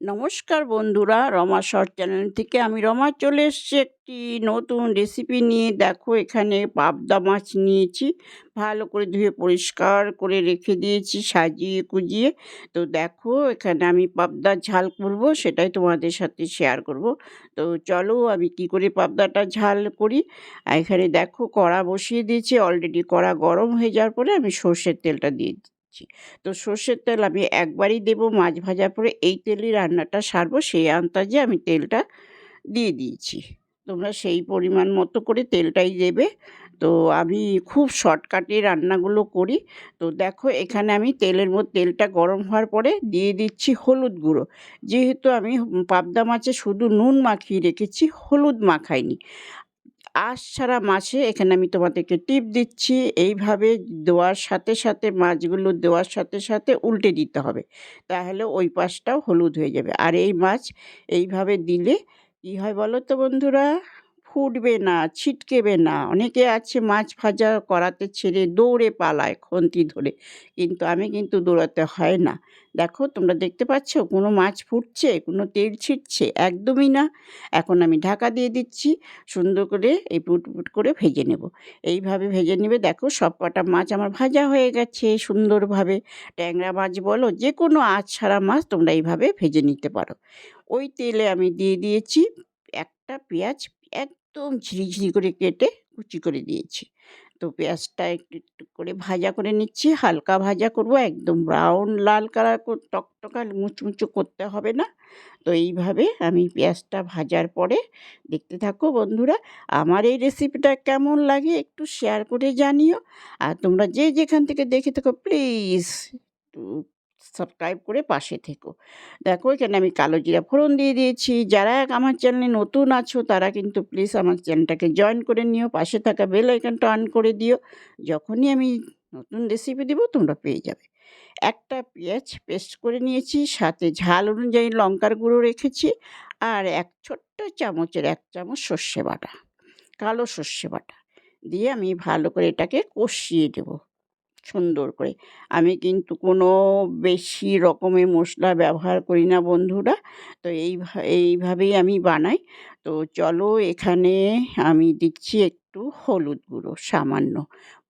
নমস্কার বন্ধুরা, Rama short channel থেকে আমি রমা চলে এসেছি একটি নতুন রেসিপি নিয়ে। দেখো, এখানে পাবদা মাছ নিয়েছি। ভালো করে ধুয়ে পরিষ্কার করে রেখে দিয়েছি, সাজিয়ে কুজিয়ে তো দেখো, এখানে আমি পাবদা ঝাল করব, সেটাই তোমাদের সাথে শেয়ার করব। তো চলো, আমি কি করে পাবদাটা ঝাল করি? এখানে দেখো, কড়া বসিয়ে দিয়েছি। অলরেডি কড়া গরম হয়ে যাওয়ার পরে আমি সর্ষের তেলটা দিয়ে দিচ্ছি তো সর্ষের তেল আমি একবারই দেবো, মাছ ভাজার পরে এই তেলেই রান্নাটা সারবো, সেই আন্দাজে আমি তেলটা দিয়ে দিয়েছি। তোমরা সেই পরিমাণ মতো করে তেলটাই দেবে। তো আমি খুব শর্টকাটে রান্নাগুলো করি। তো দেখো এখানে আমি তেলের মধ্যে, তেলটা গরম হওয়ার পরে দিয়ে দিচ্ছি হলুদ গুঁড়ো। যেহেতু আমি পাবদা মাছে শুধু নুন মাখিয়ে রেখেছি, হলুদ মাখাইনি। আঁশ ছাড়া মাছে এখানে আমি তোমাদেরকে টিপ দিচ্ছি, এইভাবে দেওয়ার সাথে সাথে, মাছগুলো দেওয়ার সাথে সাথে উল্টে দিতে হবে। তাহলে ওই পাশটাও হলুদ হয়ে যাবে। আর এই মাছ এইভাবে দিলে কী হয় বলো তো বন্ধুরা? ফুটবে না, ছিটকেবে না। অনেকে আছে মাছ ভাজা করাতে ছেড়ে দৌড়ে পালায় খন্তি ধরে। কিন্তু আমি কিন্তু দৌড়াতে হয় না। দেখো, তোমরা দেখতে পাচ্ছ, কোনো মাছ ফুটছে, কোনো তেল ছিটছে, একদমই না। এখন আমি ঢাকা দিয়ে দিচ্ছি, সুন্দর করে এই পুট পুট করে ভেজে নেব। এইভাবে ভেজে নেবে, দেখো সব কটা মাছ আমার ভাজা হয়ে গেছে সুন্দরভাবে। ট্যাংরা মাছ বলো যে কোনো আঁচ ছাড়া মাছ তোমরা এইভাবে ভেজে নিতে পারো। ওই তেলে আমি দিয়ে দিয়েছি একটা পেঁয়াজ একদম ঝিরিঝিরি করে কেটে কুচি করে দিয়েছি। তো পেঁয়াজটা একটু একটু করে ভাজা করে নিচ্ছি, হালকা ভাজা করব, একদম ব্রাউন লাল কালার টকটকা, মুচমুচো করতে হবে না। তো এইভাবে আমি পেঁয়াজটা ভাজার পরে দেখতে থাকো বন্ধুরা, আমার এই রেসিপিটা কেমন লাগে একটু শেয়ার করে জানিও। আর তোমরা যে যেখান থেকে দেখে থাকো প্লিজ সাবস্ক্রাইব করে পাশে থেকো। দেখো, এখানে আমি কালো জিরা ফোড়ন দিয়ে দিয়েছি। যারা আমার চ্যানেলে নতুন আছো, তারা কিন্তু প্লিজ আমার চ্যানেলটাকে জয়েন করে নিও। পাশে থাকা বেল আইকনটা অন করে দিও। যখনই আমি নতুন রেসিপি দেবো, তোমরা পেয়ে যাবে। একটা পেঁয়াজ পেস্ট করে নিয়েছি, সাথে ঝাল অনুযায়ী লঙ্কার গুঁড়ো রেখেছি আর এক ছোট্ট চামচের এক চামচ সর্ষে বাটা, কালো সর্ষে বাটা। দিয়ে আমি ভালো করে এটাকে কষিয়ে দেবো। সুন্দর করে। আমি কিন্তু কোনো বেশি রকমের মশলা ব্যবহার করি না বন্ধুরা। তো এই এইভাবেই আমি বানাই। তো চলো এখানে আমি দিচ্ছি একটু হলুদ গুঁড়ো সামান্য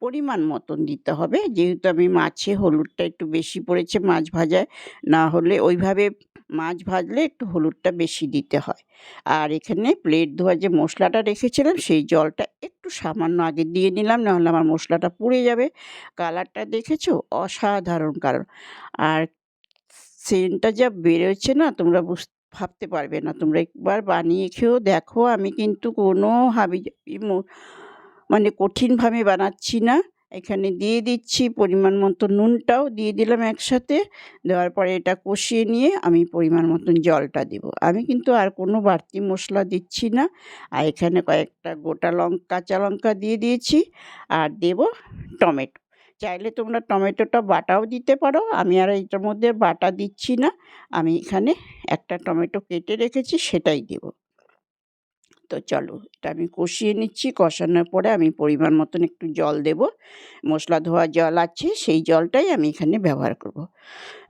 পরিমাণ মতন দিতে হবে। যেহেতু আমি মাছে হলুদটা একটু বেশি পড়েছে মাছ ভাজায়, না হলে ওইভাবে মাছ ভাজলে একটু হলুদটা বেশি দিতে হয়। আর এখানে প্লেট ধোয়া যে মশলাটা রেখেছিলাম, সেই জলটা একটু সামান্য আগে দিয়ে নিলাম, নাহলে আমার মশলাটা পুড়ে যাবে। কালারটা দেখেছ? অসাধারণ কারণ আর সেন্টটা যা বেরোচ্ছে না, তোমরা বুঝ, ভাবতে পারবে না। তোমরা একবার বানিয়ে খেয়েও দেখো, আমি কিন্তু কোনো হাবি মানে কঠিনভাবে বানাচ্ছি না। এখানে দিয়ে দিচ্ছি পরিমাণ মতো নুনটাও দিয়ে দিলাম একসাথে। দেওয়ার পরে এটা কষিয়ে নিয়ে আমি পরিমাণ মতন জলটা দেব। আমি কিন্তু আর কোনো বাড়তি মশলা দিচ্ছি না। আর এখানে কয়েকটা গোটা লঙ্কা, কাঁচা লঙ্কা দিয়ে দিয়েছি। আর দেব টমেটো। চাইলে তোমরা টমেটোটা বাটাও দিতে পারো। আমি আর এটার মধ্যে বাটা দিচ্ছি না। আমি এখানে একটা টমেটো কেটে রেখেছি, সেটাই দেবো। তো চলো, এটা আমি কষিয়ে নিচ্ছি। কষানোর পরে আমি পরিমাণ মতন একটু জল দেব। মশলা ধোয়া জল আছে, সেই জলটাই আমি এখানে ব্যবহার করব।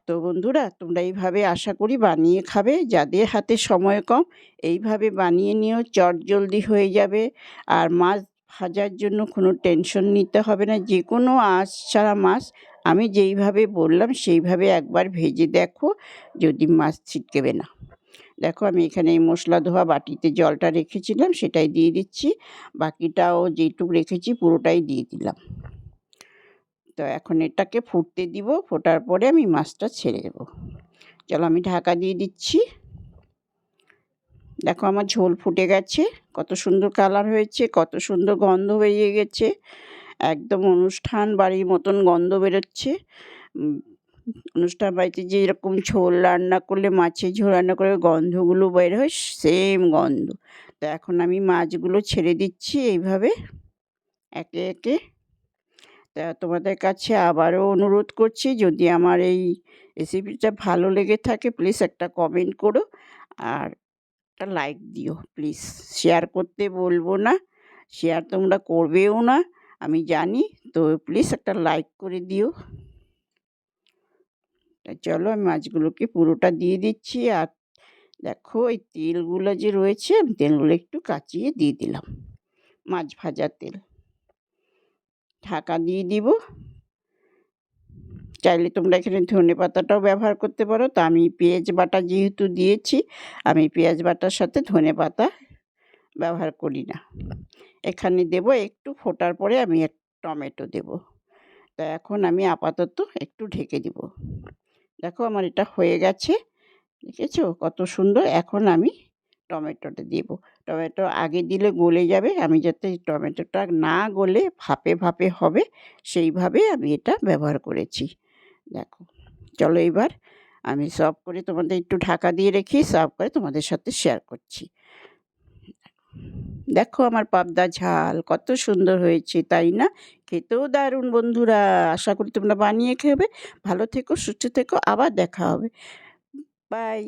তো বন্ধুরা, তোমরা এইভাবে আশা করি বানিয়ে খাবে। যাদের হাতে সময় কম, এইভাবে বানিয়ে নিয়েও চট জলদি হয়ে যাবে। আর মাছ ভাজার জন্য কোনো টেনশন নিতে হবে না। যে কোনো আঁচ ছাড়া মাছ, আমি যেইভাবে বললাম, সেইভাবে একবার ভেজে দেখো। যদি মাছ ছিটকেবে না। দেখো আমি এখানে এই মশলা ধোয়া বাটিতে জলটা রেখেছিলাম, সেটাই দিয়ে দিচ্ছি। বাকিটাও যেটুকু রেখেছি পুরোটাই দিয়ে দিলাম। তো এখন এটাকে ফুটতে দিব, ফোটার পরে আমি মাছটা ছেড়ে দেবো। চলো আমি ঢাকা দিয়ে দিচ্ছি। দেখো আমার ঝোল ফুটে গেছে, কত সুন্দর কালার হয়েছে, কত সুন্দর গন্ধ বেরিয়ে গেছে। একদম অনুষ্ঠান বাড়ির মতন গন্ধ বেরোচ্ছে। অনুষ্ঠান বাড়িতে যেরকম ঝোল রান্না করলে, মাছের ঝোল রান্না করে গন্ধগুলো বের হয় সেম গন্ধ। তো এখন আমি মাছগুলো ছেড়ে দিচ্ছি এইভাবে, একে একে। তা তোমাদের কাছে আবারও অনুরোধ করছি, যদি আমার এই রেসিপিটা ভালো লেগে থাকে প্লিজ একটা কমেন্ট করো। আর একটা লাইক দিও প্লিজ শেয়ার করতে বলব না শেয়ার তোমরা করবেও না, আমি জানি। তো প্লিজ একটা লাইক করে দিও। চলো আমি মাছগুলোকে পুরোটা দিয়ে দিচ্ছি আর দেখো এই তেলগুলো যে রয়েছে তেলগুলো একটু কাচিয়ে দিয়ে দিলাম। মাছ ভাজার তেল। ঢাকা দিয়ে দিব। চাইলে তোমরা এখানে ধনে পাতাটাও ব্যবহার করতে পারো। তা আমি পেঁয়াজ বাটা যেহেতু দিয়েছি, আমি পেঁয়াজ বাটার সাথে ধনে পাতা ব্যবহার করি না। এখানে দেব, একটু ফোটার পরে আমি এক টমেটো দেব। তো এখন আমি আপাতত একটু ঢেকে দিব। দেখো আমার এটা হয়ে গেছে। দেখেছ? কত সুন্দর। এখন আমি টমেটোটা দেব। টমেটো আগে দিলে গলে যাবে। আমি যাতে টমেটোটা না গলে ভাপে ভাপে হবে, সেইভাবে আমি এটা ব্যবহার করেছি। দেখো, চলো এবার আমি সব করে তোমাদের একটু ঢাকা দিয়ে রেখে, সার্ভ করে তোমাদের সাথে শেয়ার করছি। দেখো আমার পাবদা ঝাল, কত সুন্দর হয়েছে, তাই না? খেতেও দারুণ বন্ধুরা, আশা করি তোমরা বানিয়ে খেবে। ভালো থেকো, সুস্থ থেকো, আবার দেখা হবে। বাই